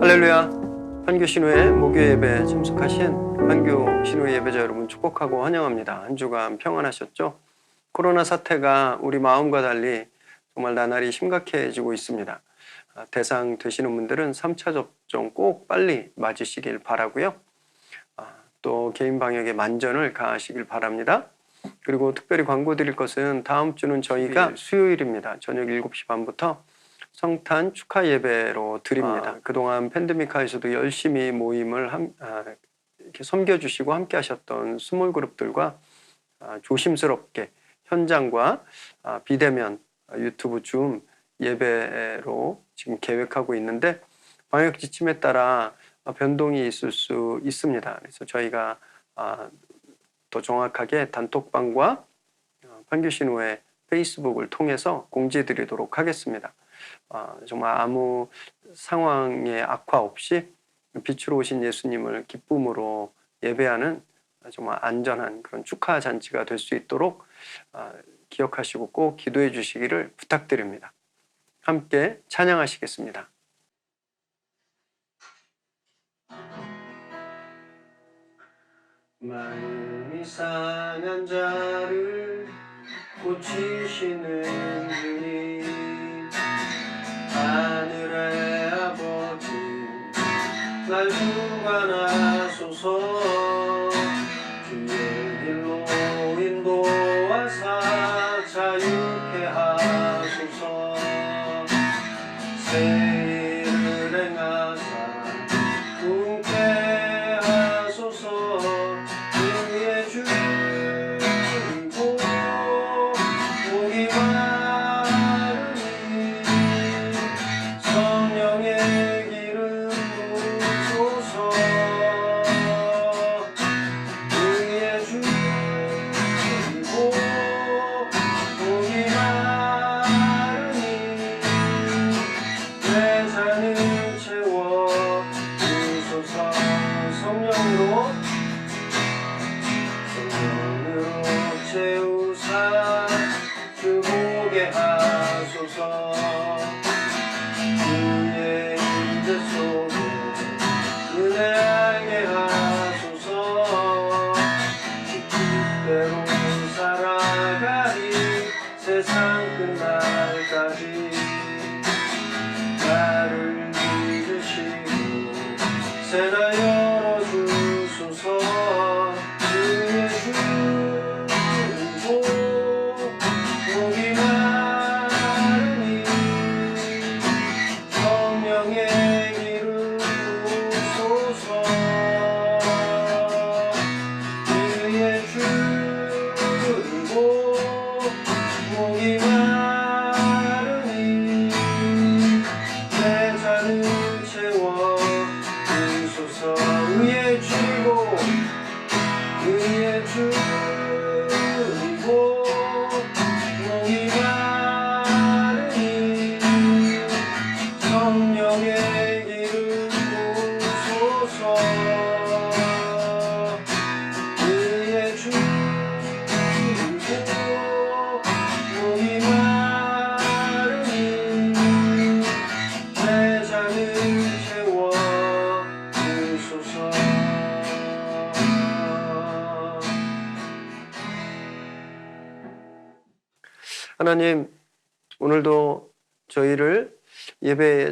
할렐루야. 판교 신우의 목요 예배 참석하신 판교 신우 예배자 여러분 축복하고 환영합니다. 한 주간 평안하셨죠? 코로나 사태가 우리 마음과 달리 정말 나날이 심각해지고 있습니다. 아, 대상 되시는 분들은 3차 접종 꼭 빨리 맞으시길 바라고요. 아, 또 개인 방역에 만전을 가하시길 바랍니다. 그리고 특별히 광고 드릴 것은 다음 주는 저희가 수요일입니다. 저녁 7시 반부터 성탄 축하 예배로 드립니다. 아. 그동안 팬데믹하에서도 열심히 모임을 함, 아, 이렇게 섬겨주시고 함께 하셨던 스몰 그룹들과 아, 조심스럽게 현장과 아, 비대면 아, 유튜브 줌 예배로 지금 계획하고 있는데 방역 지침에 따라 아, 변동이 있을 수 있습니다. 그래서 저희가 아, 더 정확하게 단톡방과 어, 판교신우의 페이스북을 통해서 공지드리도록 하겠습니다. 아, 정말 아무 상황의 악화 없이 빛으로 오신 예수님을 기쁨으로 예배하는 정말 안전한 그런 축하 잔치가 될 수 있도록 아, 기억하시고 꼭 기도해 주시기를 부탁드립니다. 함께 찬양하시겠습니다. 마음이 상한 자를 고치시는 주님 날 주관하소서. 주의 길로 인도하사 자유케 하소서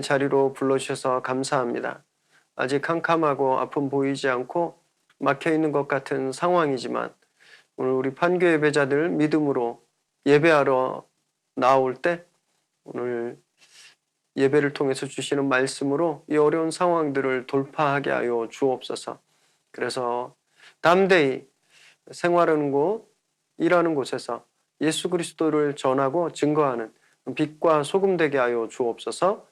자리로 불러주셔서 감사합니다. 아직 캄캄하고 아픔 보이지 않고 막혀 있는 것 같은 상황이지만 오늘 우리 판교 예배자들 믿음으로 예배하러 나올 때 오늘 예배를 통해서 주시는 말씀으로 이 어려운 상황들을 돌파하게 하여 주옵소서. 그래서 담대히 생활하는 곳, 일하는 곳에서 예수 그리스도를 전하고 증거하는 빛과 소금 되게 하여 주옵소서.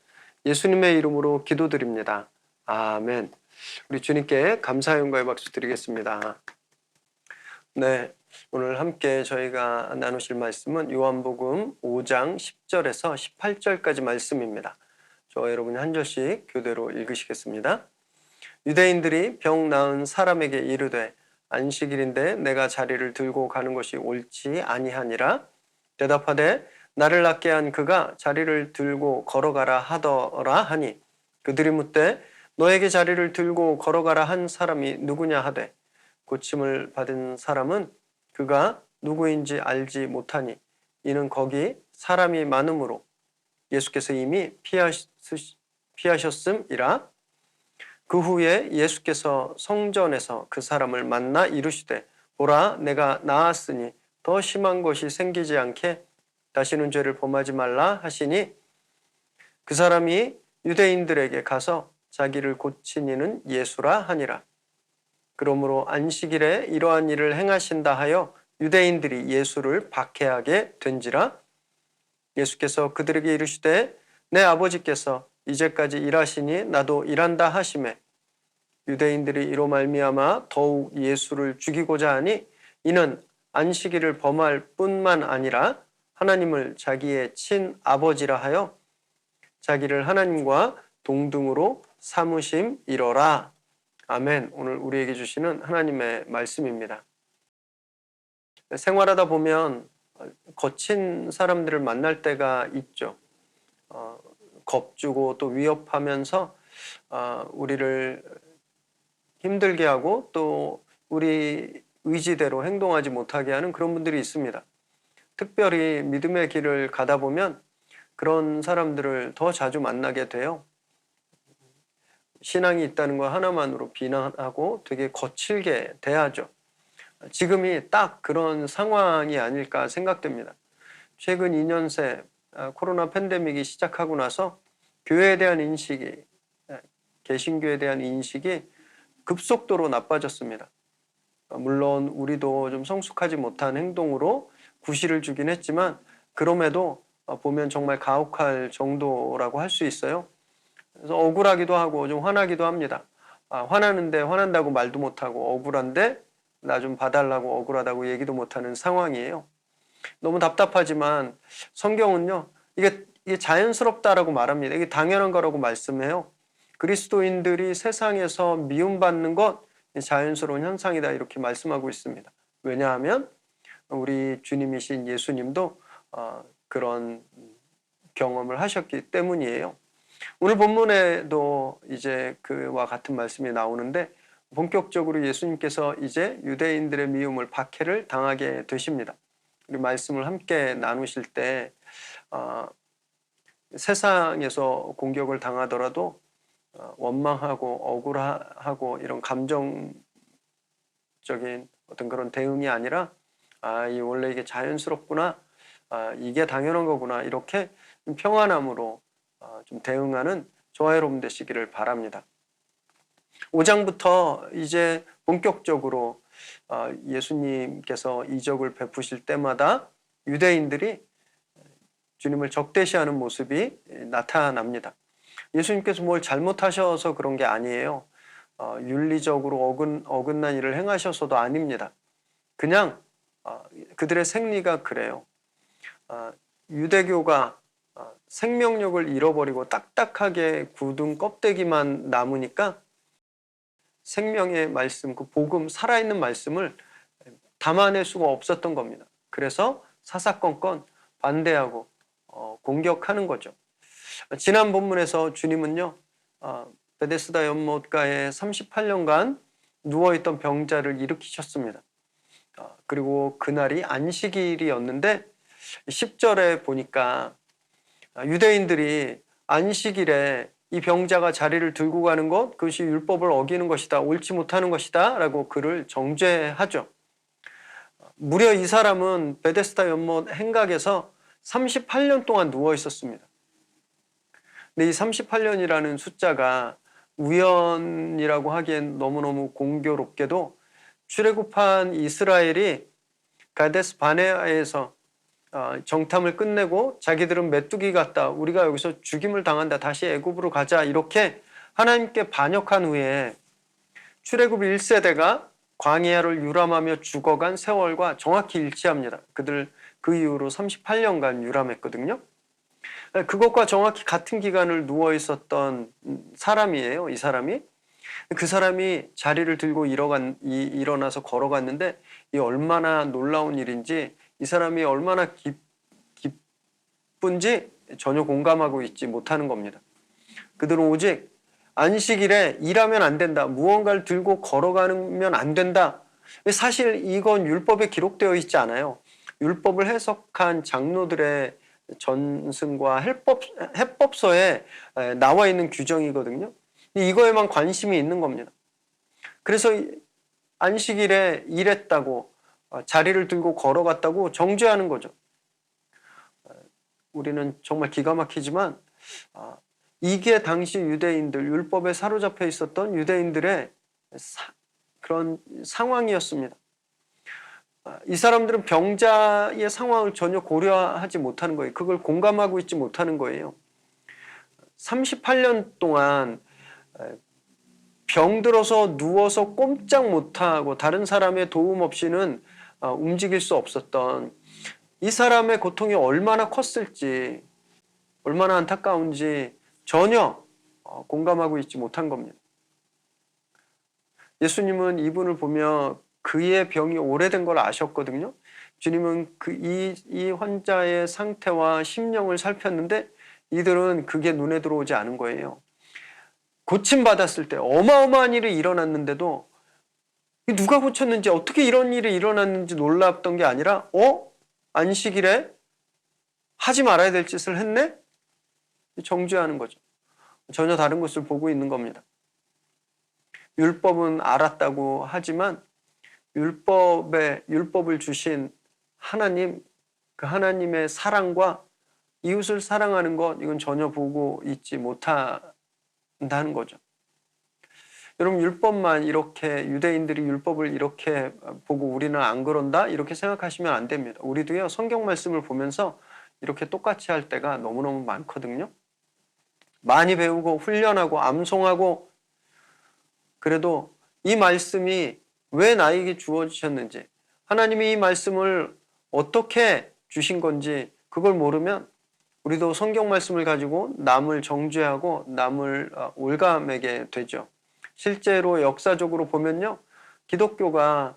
예수님의 이름으로 기도드립니다. 아멘. 우리 주님께 감사의 영광의 박수 드리겠습니다. 네. 오늘 함께 저희가 나누실 말씀은 요한복음 5장 10절에서 18절까지 말씀입니다. 저 여러분이 한 절씩 교대로 읽으시겠습니다. 유대인들이 병 나은 사람에게 이르되 안식일인데 내가 자리를 들고 가는 것이 옳지 아니하니라 대답하되 나를 낫게 한 그가 자리를 들고 걸어가라 하더라 하니 그들이 묻되 너에게 자리를 들고 걸어가라 한 사람이 누구냐 하되 고침을 받은 사람은 그가 누구인지 알지 못하니 이는 거기 사람이 많으므로 예수께서 이미 피하셨음이라. 그 후에 예수께서 성전에서 그 사람을 만나 이르시되 보라 내가 나았으니 더 심한 것이 생기지 않게 다시는 죄를 범하지 말라 하시니 그 사람이 유대인들에게 가서 자기를 고친 이는 예수라 하니라. 그러므로 안식일에 이러한 일을 행하신다 하여 유대인들이 예수를 박해하게 된지라 예수께서 그들에게 이르시되 내 아버지께서 이제까지 일하시니 나도 일한다 하심에 유대인들이 이로 말미암아 더욱 예수를 죽이고자 하니 이는 안식일을 범할 뿐만 아니라 하나님을 자기의 친 아버지라 하여 자기를 하나님과 동등으로 삼으심이로라. 아멘. 오늘 우리에게 주시는 하나님의 말씀입니다. 생활하다 보면 거친 사람들을 만날 때가 있죠. 어, 겁주고 또 위협하면서 어, 우리를 힘들게 하고 또 우리 의지대로 행동하지 못하게 하는 그런 분들이 있습니다. 특별히 믿음의 길을 가다 보면 그런 사람들을 더 자주 만나게 돼요. 신앙이 있다는 것 하나만으로 비난하고 되게 거칠게 대하죠. 지금이 딱 그런 상황이 아닐까 생각됩니다. 최근 2년 새 아, 코로나 팬데믹이 시작하고 나서 교회에 대한 인식이 아, 개신교에 대한 인식이 급속도로 나빠졌습니다. 어, 물론 우리도 좀 성숙하지 못한 행동으로 구실을 주긴 했지만 그럼에도 어, 보면 정말 가혹할 정도라고 할 수 있어요. 그래서 억울하기도 하고 좀 화나기도 합니다. 아, 화나는데 화난다고 말도 못하고 억울한데 나 좀 봐달라고 억울하다고 얘기도 못하는 상황이에요. 너무 답답하지만 성경은요 이게, 이게 자연스럽다라고 말합니다. 이게 당연한 거라고 말씀해요. 그리스도인들이 세상에서 미움받는 것 자연스러운 현상이다 이렇게 말씀하고 있습니다. 왜냐하면 우리 주님이신 예수님도 어, 그런 경험을 하셨기 때문이에요. 오늘 본문에도 이제 그와 같은 말씀이 나오는데 본격적으로 예수님께서 이제 유대인들의 미움을 박해를 당하게 되십니다. 우리 말씀을 함께 나누실 때 어, 세상에서 공격을 당하더라도 어, 원망하고 억울하고 이런 감정적인 어떤 그런 대응이 아니라 아, 이 원래 이게 자연스럽구나, 아, 이게 당연한 거구나 이렇게 평안함으로 어, 좀 대응하는 여러분 되시기를 바랍니다. 5장부터 이제 본격적으로 어, 예수님께서 이적을 베푸실 때마다 유대인들이 주님을 적대시하는 모습이 나타납니다. 예수님께서 뭘 잘못하셔서 그런 게 아니에요. 어, 윤리적으로 어긋, 어긋난 일을 행하셔서도 아닙니다. 그냥 어, 그들의 생리가 그래요. 어, 유대교가 어, 생명력을 잃어버리고 딱딱하게 굳은 껍데기만 남으니까 생명의 말씀, 그 복음, 살아있는 말씀을 담아낼 수가 없었던 겁니다. 그래서 사사건건 반대하고 어, 공격하는 거죠. 지난 본문에서 주님은요, 어, 베데스다 연못가에 38년간 누워있던 병자를 일으키셨습니다. 어, 그리고 그날이 안식일이었는데 10절에 보니까 유대인들이 안식일에 이 병자가 자리를 들고 가는 것 그것이 율법을 어기는 것이다 옳지 못하는 것이다 라고 그를 정죄하죠. 무려 이 사람은 베데스다 연못 행각에서 38년 동안 누워 있었습니다. 근데 이 38년이라는 숫자가 우연이라고 하기엔 너무너무 공교롭게도 출애굽한 이스라엘이 가데스 바네아에서 어, 정탐을 끝내고 자기들은 메뚜기 같다. 우리가 여기서 죽임을 당한다. 다시 애굽으로 가자. 이렇게 하나님께 반역한 후에 출애굽 1세대가 광야를 유람하며 죽어간 세월과 정확히 일치합니다. 그들 그 이후로 38년간 유람했거든요. 그것과 정확히 같은 기간을 누워 있었던 사람이에요. 이 사람이 그 사람이 자리를 들고 일어간, 일어나서 걸어갔는데 이 얼마나 놀라운 일인지 이 사람이 얼마나 기, 기쁜지 전혀 공감하고 있지 못하는 겁니다. 그들은 오직 안식일에 일하면 안 된다. 무언가를 들고 걸어가면 안 된다. 사실 이건 율법에 기록되어 있지 않아요. 율법을 해석한 장로들의 전승과 해법, 해법서에 에, 나와 있는 규정이거든요. 이거에만 관심이 있는 겁니다. 그래서 이 안식일에 일했다고 어, 자리를 들고 걸어갔다고 정죄하는 거죠. 어, 우리는 정말 기가 막히지만 아, 이게 당시 유대인들 율법에 사로잡혀 있었던 유대인들의 사- 그런 상황이었습니다. 아, 이 사람들은 병자의 상황을 전혀 고려하지 못하는 거예요. 그걸 공감하고 있지 못하는 거예요. 38년 동안 병들어서 누워서 꼼짝 못하고 다른 사람의 도움 없이는 어, 움직일 수 없었던 이 사람의 고통이 얼마나 컸을지 얼마나 안타까운지 전혀 어, 공감하고 있지 못한 겁니다. 예수님은 이분을 보며 그의 병이 오래된 걸 아셨거든요. 주님은 그 이 이 환자의 상태와 심령을 살폈는데 이들은 그게 눈에 들어오지 않은 거예요. 고침 받았을 때 어마어마한 일이 일어났는데도 누가 고쳤는지 어떻게 이런 일이 일어났는지 놀랍던 게 아니라 어 안식일에 하지 말아야 될 짓을 했네 정죄하는 거죠. 전혀 다른 것을 보고 있는 겁니다. 율법은 알았다고 하지만 율법에 율법을 주신 하나님 그 하나님의 사랑과 이웃을 사랑하는 것 이건 전혀 보고 있지 못 한다는 거죠. 여러분 율법만 이렇게 유대인들이 율법을 이렇게 보고 우리는 안 그런다 이렇게 생각하시면 안 됩니다. 우리도요 성경 말씀을 보면서 이렇게 똑같이 할 때가 너무너무 많거든요. 많이 배우고 훈련하고 암송하고 그래도 이 말씀이 왜 나에게 주어지셨는지 하나님이 이 말씀을 어떻게 주신 건지 그걸 모르면 우리도 성경 말씀을 가지고 남을 정죄하고 남을 어, 올감하게 되죠. 실제로 역사적으로 보면요. 기독교가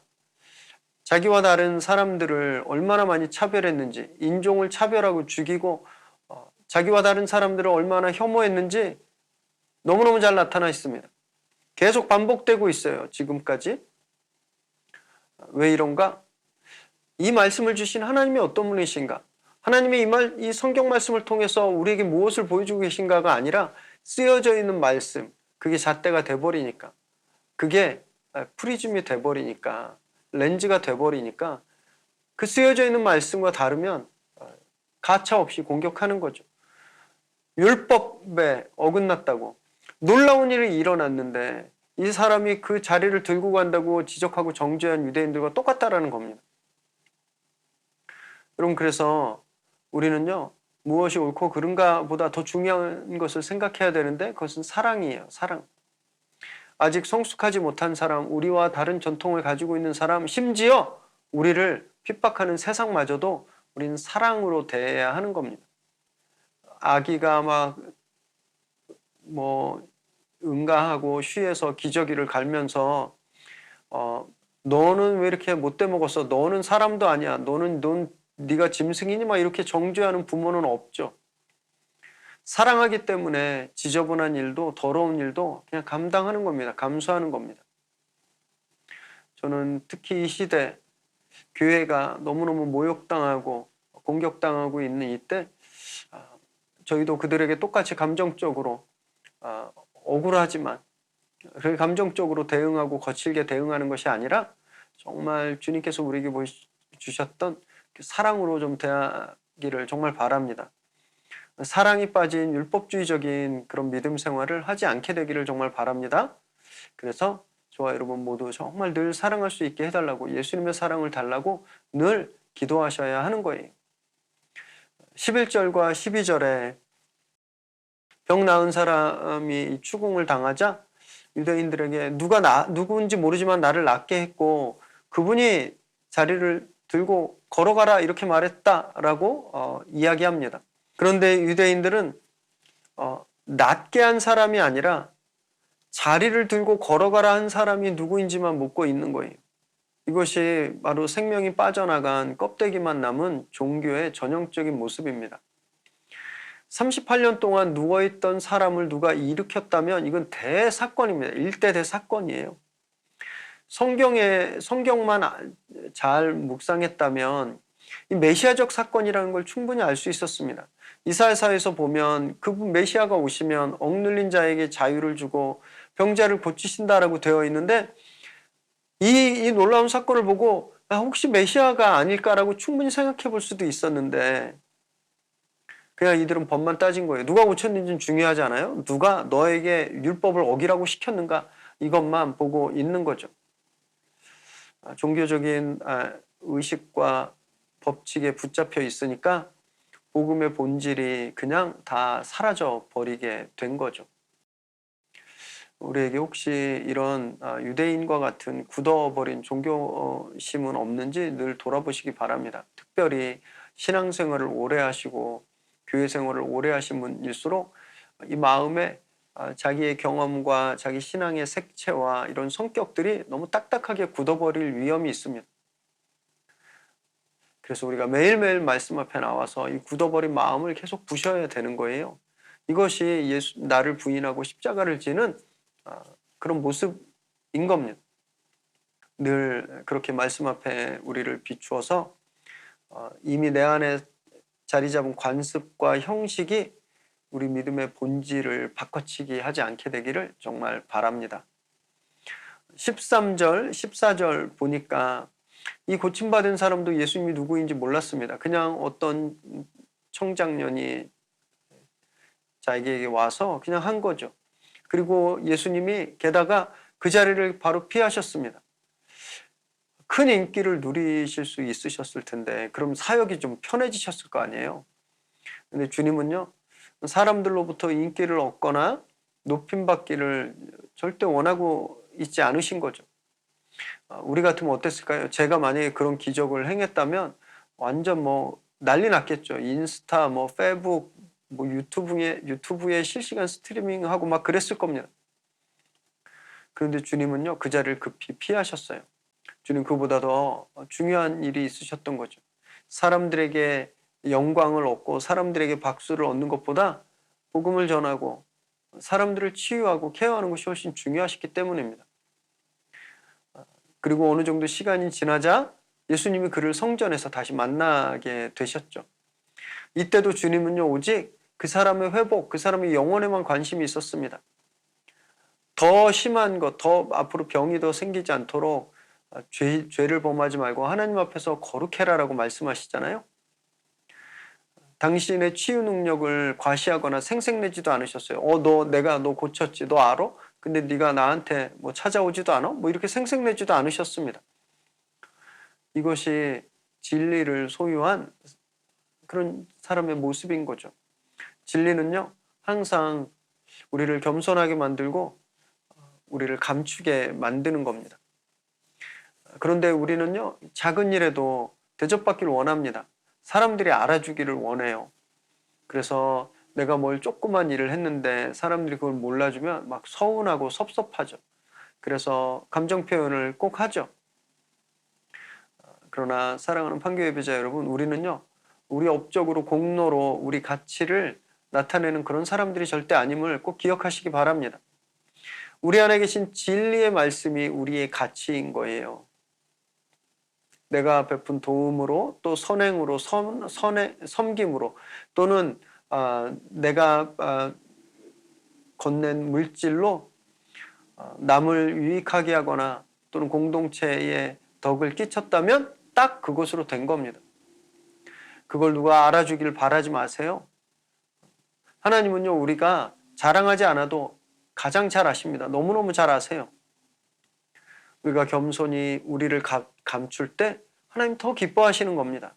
자기와 다른 사람들을 얼마나 많이 차별했는지, 인종을 차별하고 죽이고, 어, 자기와 다른 사람들을 얼마나 혐오했는지 너무너무 잘 나타나 있습니다. 계속 반복되고 있어요. 지금까지. 왜 이런가? 이 말씀을 주신 하나님이 어떤 분이신가? 하나님의 이, 말, 이 성경 말씀을 통해서 우리에게 무엇을 보여주고 계신가가 아니라 쓰여져 있는 말씀, 그게 잣대가 돼버리니까, 그게 프리즘이 돼버리니까, 렌즈가 돼버리니까, 그 쓰여져 있는 말씀과 다르면 어, 가차 없이 공격하는 거죠. 율법에 어긋났다고 놀라운 일이 일어났는데 이 사람이 그 자리를 들고 간다고 지적하고 정죄한 유대인들과 똑같다라는 겁니다. 여러분 그래서 우리는요 무엇이 옳고 그른가 보다 더 중요한 것을 생각해야 되는데 그것은 사랑이에요. 사랑. 아직 성숙하지 못한 사람, 우리와 다른 전통을 가지고 있는 사람, 심지어 우리를 핍박하는 세상마저도 우리는 사랑으로 대해야 하는 겁니다. 아기가 막 뭐 응가하고 쉬에서 기저귀를 갈면서 어 너는 왜 이렇게 못돼 먹었어? 너는 사람도 아니야. 너는 넌 네가 짐승이니 막 이렇게 정죄하는 부모는 없죠. 사랑하기 때문에 지저분한 일도 더러운 일도 그냥 감당하는 겁니다. 감수하는 겁니다. 저는 특히 이 시대 교회가 너무너무 모욕당하고 공격당하고 있는 이때 아, 저희도 그들에게 똑같이 감정적으로 아, 억울하지만 그 감정적으로 대응하고 거칠게 대응하는 것이 아니라 정말 주님께서 우리에게 보여주셨던 그 사랑으로 좀 대하기를 정말 바랍니다. 사랑이 빠진 율법주의적인 그런 믿음 생활을 하지 않게 되기를 정말 바랍니다. 그래서 저와 여러분 모두 정말 늘 사랑할 수 있게 해달라고 예수님의 사랑을 달라고 늘 기도하셔야 하는 거예요. 11절과 12절에 병 나은 사람이 추궁을 당하자 유대인들에게 누가 나 누구인지 모르지만 나를 낫게 했고 그분이 자리를 들고 걸어가라 이렇게 말했다라고 어, 이야기합니다. 그런데 유대인들은 어, 낫게 한 사람이 아니라 자리를 들고 걸어가라 한 사람이 누구인지만 묻고 있는 거예요. 이것이 바로 생명이 빠져나간 껍데기만 남은 종교의 전형적인 모습입니다. 38년 동안 누워있던 사람을 누가 일으켰다면 이건 대사건입니다. 일대 대사건이에요. 성경에, 성경만 아- 잘 묵상했다면 이 메시아적 사건이라는 걸 충분히 알 수 있었습니다. 이사야서에서 보면 그분 메시아가 오시면 억눌린 자에게 자유를 주고 병자를 고치신다라고 되어 있는데 이, 이 놀라운 사건을 보고 아, 혹시 메시아가 아닐까라고 충분히 생각해 볼 수도 있었는데 그냥 이들은 법만 따진 거예요. 누가 고쳤는지는 중요하지 않아요. 누가 너에게 율법을 어기라고 시켰는가 이것만 보고 있는 거죠. 아, 종교적인 아, 의식과 법칙에 붙잡혀 있으니까 복음의 본질이 그냥 다 사라져 버리게 된 거죠. 우리에게 혹시 이런 아, 유대인과 같은 굳어버린 종교심은 없는지 늘 돌아보시기 바랍니다. 특별히 신앙생활을 오래 하시고 교회 생활을 오래 하신 분일수록 이 마음에 아, 자기의 경험과 자기 신앙의 색채와 이런 성격들이 너무 딱딱하게 굳어버릴 위험이 있습니다. 그래서 우리가 매일매일 말씀 앞에 나와서 이 굳어버린 마음을 계속 부셔야 되는 거예요. 이것이 예수, 나를 부인하고 십자가를 지는 아, 그런 모습인 겁니다. 늘 그렇게 말씀 앞에 우리를 비추어서 어, 이미 내 안에 자리 잡은 관습과 형식이 우리 믿음의 본질을 바꿔치기 하지 않게 되기를 정말 바랍니다. 13절, 14절 보니까 이 고침받은 사람도 예수님이 누구인지 몰랐습니다. 그냥 어떤 청장년이 자기에게 와서 그냥 한 거죠. 그리고 예수님이 게다가 그 자리를 바로 피하셨습니다. 큰 인기를 누리실 수 있으셨을 텐데 그럼 사역이 좀 편해지셨을 거 아니에요. 근데 주님은요 사람들로부터 인기를 얻거나 높임 받기를 절대 원하고 있지 않으신 거죠. 아, 우리 같으면 어땠을까요? 제가 만약에 그런 기적을 행했다면 완전 뭐 난리 났겠죠. 인스타, 뭐 페북, 뭐 유튜브에 유튜브에 실시간 스트리밍하고 막 그랬을 겁니다. 그런데 주님은요 그 자리를 급히 피하셨어요. 주님 그보다 더 중요한 일이 있으셨던 거죠. 사람들에게 영광을 얻고 사람들에게 박수를 얻는 것보다 복음을 전하고 사람들을 치유하고 케어하는 것이 훨씬 중요하시기 때문입니다. 그리고 어느 정도 시간이 지나자 예수님이 그를 성전에서 다시 만나게 되셨죠. 이때도 주님은요, 오직 그 사람의 회복, 그 사람의 영혼에만 관심이 있었습니다. 더 심한 것, 더 앞으로 병이 더 생기지 않도록 죄, 죄를 범하지 말고 하나님 앞에서 거룩해라라고 말씀하시잖아요. 당신의 치유 능력을 과시하거나 생색내지도 않으셨어요. 어, 너 내가 너 고쳤지, 너 알아? 근데 네가 나한테 뭐 찾아오지도 않아? 뭐 이렇게 생색내지도 않으셨습니다. 이것이 진리를 소유한 그런 사람의 모습인 거죠. 진리는요, 항상 우리를 겸손하게 만들고 우리를 감추게 만드는 겁니다. 그런데 우리는요, 작은 일에도 대접받기를 원합니다. 사람들이 알아주기를 원해요. 그래서 내가 뭘 조그만 일을 했는데 사람들이 그걸 몰라주면 막 서운하고 섭섭하죠. 그래서 감정 표현을 꼭 하죠. 그러나 사랑하는 판교 예배자 여러분, 우리는요, 우리 업적으로 공로로 우리 가치를 나타내는 그런 사람들이 절대 아님을 꼭 기억하시기 바랍니다. 우리 안에 계신 진리의 말씀이 우리의 가치인 거예요. 내가 베푼 도움으로 또 선행으로 섬, 선해, 섬김으로 또는 아, 내가 아, 건넨 물질로 아, 남을 유익하게 하거나 또는 공동체에 덕을 끼쳤다면 딱 그것으로 된 겁니다. 그걸 누가 알아주길 바라지 마세요. 하나님은요, 우리가 자랑하지 않아도 가장 잘 아십니다. 너무너무 잘 아세요. 우리가 겸손히 우리를 감출 때 하나님 더 기뻐하시는 겁니다.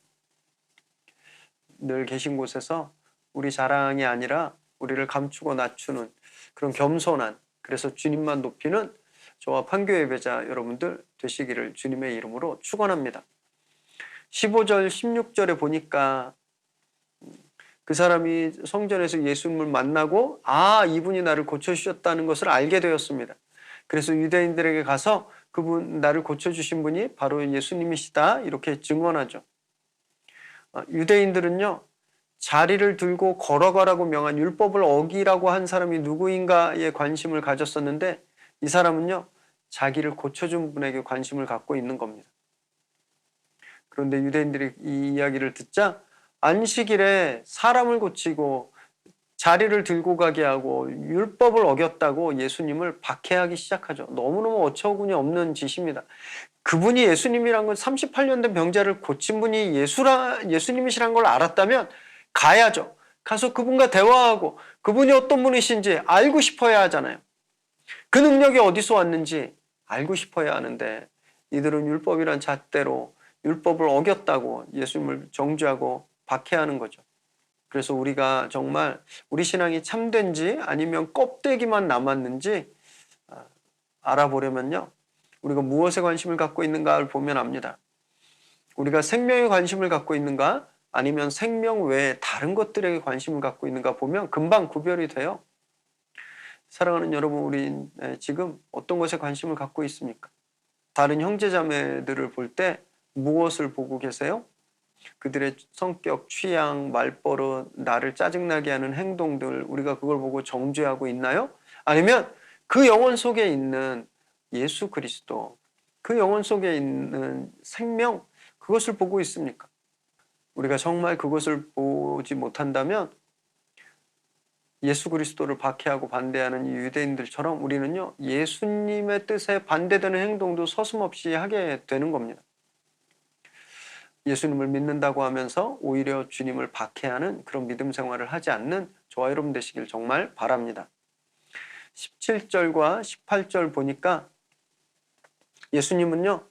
늘 계신 곳에서 우리 자랑이 아니라 우리를 감추고 낮추는 그런 겸손한 그래서 주님만 높이는 저와 판교 예배자 여러분들 되시기를 주님의 이름으로 축원합니다. 15절 16절에 보니까 그 사람이 성전에서 예수님을 만나고 아 이분이 나를 고쳐 주셨다는 것을 알게 되었습니다. 그래서 유대인들에게 가서 그분 나를 고쳐 주신 분이 바로 예수님이시다 이렇게 증언하죠. 아, 유대인들은요 자리를 들고 걸어가라고 명한 율법을 어기라고 한 사람이 누구인가에 관심을 가졌었는데 이 사람은요 자기를 고쳐준 분에게 관심을 갖고 있는 겁니다. 그런데 유대인들이 이 이야기를 듣자 안식일에 사람을 고치고 자리를 들고 가게 하고 율법을 어겼다고 예수님을 박해하기 시작하죠. 너무너무 어처구니 없는 짓입니다. 그분이 예수님이란 건 38년 된 병자를 고친 분이 예수라, 예수님이시란 걸 알았다면 가야죠. 가서 그분과 대화하고 그분이 어떤 분이신지 알고 싶어야 하잖아요. 그 능력이 어디서 왔는지 알고 싶어야 하는데 이들은 율법이란 잣대로 율법을 어겼다고 예수님을 정죄하고 박해하는 거죠. 그래서 우리가 정말 우리 신앙이 참된지 아니면 껍데기만 남았는지 아, 알아보려면요. 우리가 무엇에 관심을 갖고 있는가를 보면 압니다. 우리가 생명에 관심을 갖고 있는가 아니면 생명 외에 다른 것들에게 관심을 갖고 있는가 보면 금방 구별이 돼요. 사랑하는 여러분, 우리 지금 어떤 것에 관심을 갖고 있습니까? 다른 형제자매들을 볼 때 무엇을 보고 계세요? 그들의 성격, 취향, 말버릇, 나를 짜증나게 하는 행동들, 우리가 그걸 보고 정죄하고 있나요? 아니면 그 영혼 속에 있는 예수 그리스도, 그 영혼 속에 있는 생명, 그것을 보고 있습니까? 우리가 정말 그것을 보지 못한다면 예수 그리스도를 박해하고 반대하는 이 유대인들처럼 우리는요, 예수님의 뜻에 반대되는 행동도 서슴없이 하게 되는 겁니다. 예수님을 믿는다고 하면서 오히려 주님을 박해하는 그런 믿음 생활을 하지 않는 저와 여러분 되시길 정말 바랍니다. 17절과 18절 보니까 예수님은요,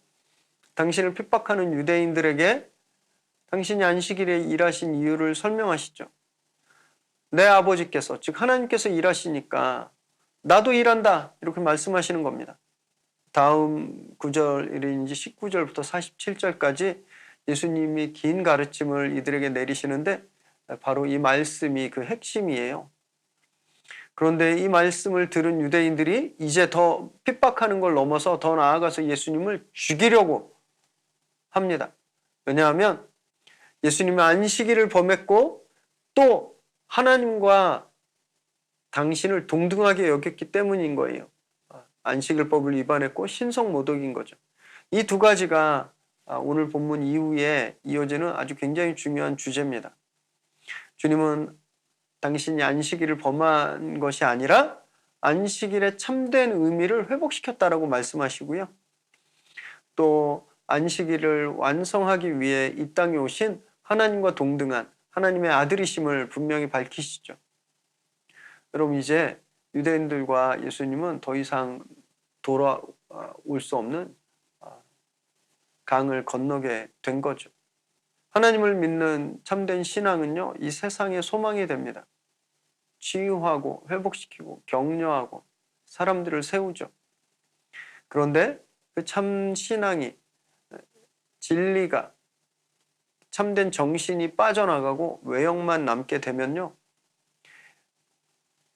당신을 핍박하는 유대인들에게 당신이 안식일에 일하신 이유를 설명하시죠. 내 아버지께서, 즉 하나님께서 일하시니까 나도 일한다. 이렇게 말씀하시는 겁니다. 다음 9절인지 19절부터 47절까지 예수님이 긴 가르침을 이들에게 내리시는데 바로 이 말씀이 그 핵심이에요. 그런데 이 말씀을 들은 유대인들이 이제 더 핍박하는 걸 넘어서 더 나아가서 예수님을 죽이려고 합니다. 왜냐하면 예수님은 안식일을 범했고 또 하나님과 당신을 동등하게 여겼기 때문인 거예요. 안식일법을 위반했고 신성 모독인 거죠. 이 두 가지가 오늘 본문 이후에 이어지는 아주 굉장히 중요한 주제입니다. 주님은 당신이 안식일을 범한 것이 아니라 안식일의 참된 의미를 회복시켰다라고 말씀하시고요. 또 안식일을 완성하기 위해 이 땅에 오신 하나님과 동등한 하나님의 아들이심을 분명히 밝히시죠. 여러분 이제 유대인들과 예수님은 더 이상 돌아올 수 없는 강을 건너게 된 거죠. 하나님을 믿는 참된 신앙은요, 이 세상의 소망이 됩니다. 치유하고 회복시키고 격려하고 사람들을 세우죠. 그런데 그 참 신앙이 진리가 참된 정신이 빠져나가고 외형만 남게 되면요.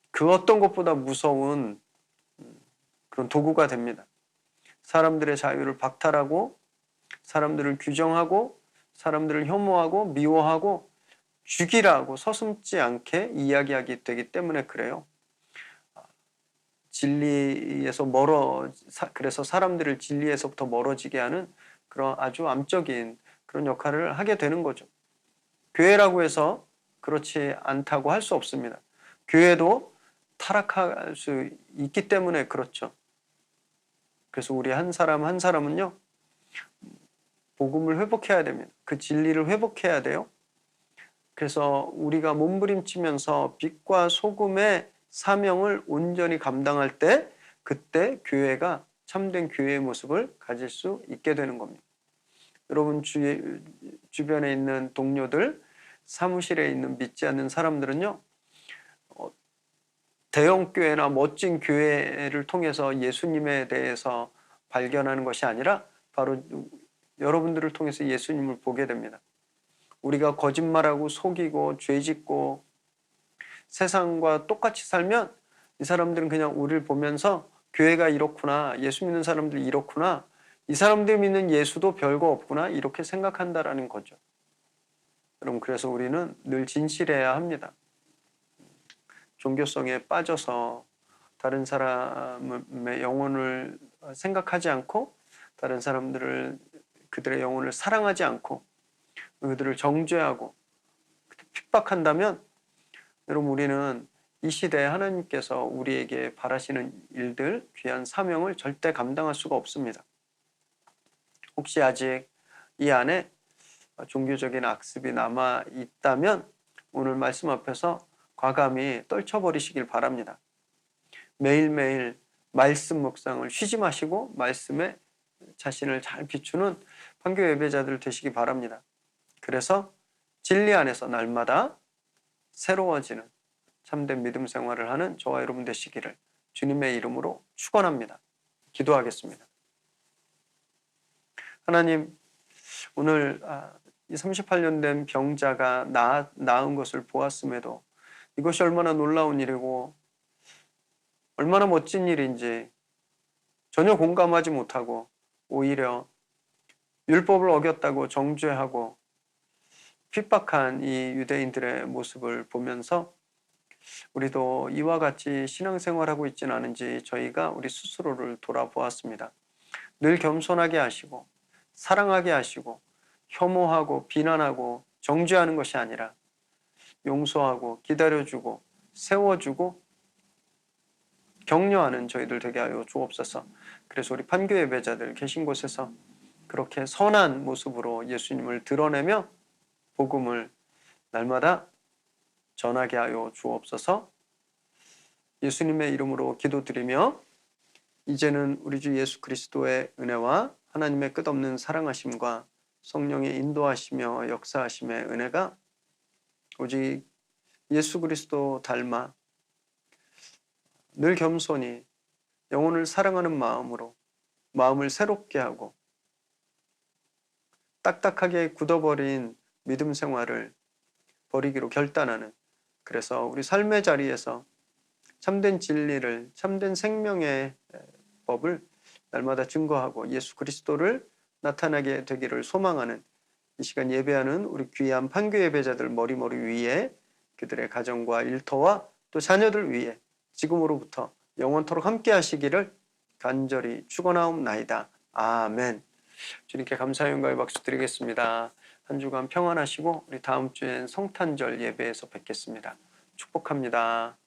그 어떤 것보다 무서운 그런 도구가 됩니다. 사람들의 자유를 박탈하고 사람들을 규정하고 사람들을 혐오하고 미워하고 죽이라고 서슴지 않게 이야기하기 되기 때문에 그래요. 진리에서 멀어 그래서 사람들을 진리에서부터 멀어지게 하는 그런 아주 암적인 그런 역할을 하게 되는 거죠. 교회라고 해서 그렇지 않다고 할 수 없습니다. 교회도 타락할 수 있기 때문에 그렇죠. 그래서 우리 한 사람 한 사람은요, 복음을 회복해야 됩니다. 그 진리를 회복해야 돼요. 그래서 우리가 몸부림치면서 빛과 소금의 사명을 온전히 감당할 때 그때 교회가 참된 교회의 모습을 가질 수 있게 되는 겁니다. 여러분 주, 주변에 있는 동료들, 사무실에 있는 믿지 않는 사람들은요, 어, 대형 교회나 멋진 교회를 통해서 예수님에 대해서 발견하는 것이 아니라 바로 여러분들을 통해서 예수님을 보게 됩니다. 우리가 거짓말하고 속이고 죄짓고 세상과 똑같이 살면 이 사람들은 그냥 우리를 보면서 교회가 이렇구나, 예수 믿는 사람들 이렇구나, 이 사람들 믿는 예수도 별거 없구나 이렇게 생각한다라는 거죠. 여러분 그래서 우리는 늘 진실해야 합니다. 종교성에 빠져서 다른 사람의 영혼을 생각하지 않고 다른 사람들을 그들의 영혼을 사랑하지 않고 그들을 정죄하고 핍박한다면 여러분 우리는 이 시대에 하나님께서 우리에게 바라시는 일들 귀한 사명을 절대 감당할 수가 없습니다. 혹시 아직 이 안에 종교적인 악습이 남아 있다면 오늘 말씀 앞에서 과감히 떨쳐버리시길 바랍니다. 매일매일 말씀 묵상을 쉬지 마시고 말씀에 자신을 잘 비추는 판교 예배자들 되시기 바랍니다. 그래서 진리 안에서 날마다 새로워지는 참된 믿음 생활을 하는 저와 여러분 되시기를 주님의 이름으로 축원합니다. 기도하겠습니다. 하나님 오늘 아, 이 38년 된 병자가 나, 나은 것을 보았음에도 이것이 얼마나 놀라운 일이고 얼마나 멋진 일인지 전혀 공감하지 못하고 오히려 율법을 어겼다고 정죄하고 핍박한 이 유대인들의 모습을 보면서 우리도 이와 같이 신앙생활하고 있지는 않은지 저희가 우리 스스로를 돌아보았습니다. 늘 겸손하게 하시고 사랑하게 하시고 혐오하고 비난하고 정죄하는 것이 아니라 용서하고 기다려주고 세워주고 격려하는 저희들 되게 하여 주옵소서. 그래서 우리 판교 예배자들 계신 곳에서 그렇게 선한 모습으로 예수님을 드러내며 복음을 날마다 전하게 하여 주옵소서. 예수님의 이름으로 기도드리며 이제는 우리 주 예수 그리스도의 은혜와 하나님의 끝없는 사랑하심과 성령의 인도하시며 역사하심의 은혜가 오직 예수 그리스도 닮아 늘 겸손히 영혼을 사랑하는 마음으로 마음을 새롭게 하고 딱딱하게 굳어버린 믿음 생활을 버리기로 결단하는 그래서 우리 삶의 자리에서 참된 진리를 참된 생명의 법을 날마다 증거하고 예수 그리스도를 나타나게 되기를 소망하는 이 시간 예배하는 우리 귀한 판교 예배자들 머리머리 위에 그들의 가정과 일터와 또 자녀들 위에 지금으로부터 영원토록 함께 하시기를 간절히 축원하옵나이다. 아멘. 주님께 감사의 영광의 박수 드리겠습니다. 한 주간 평안하시고 우리 다음 주엔 성탄절 예배에서 뵙겠습니다. 축복합니다.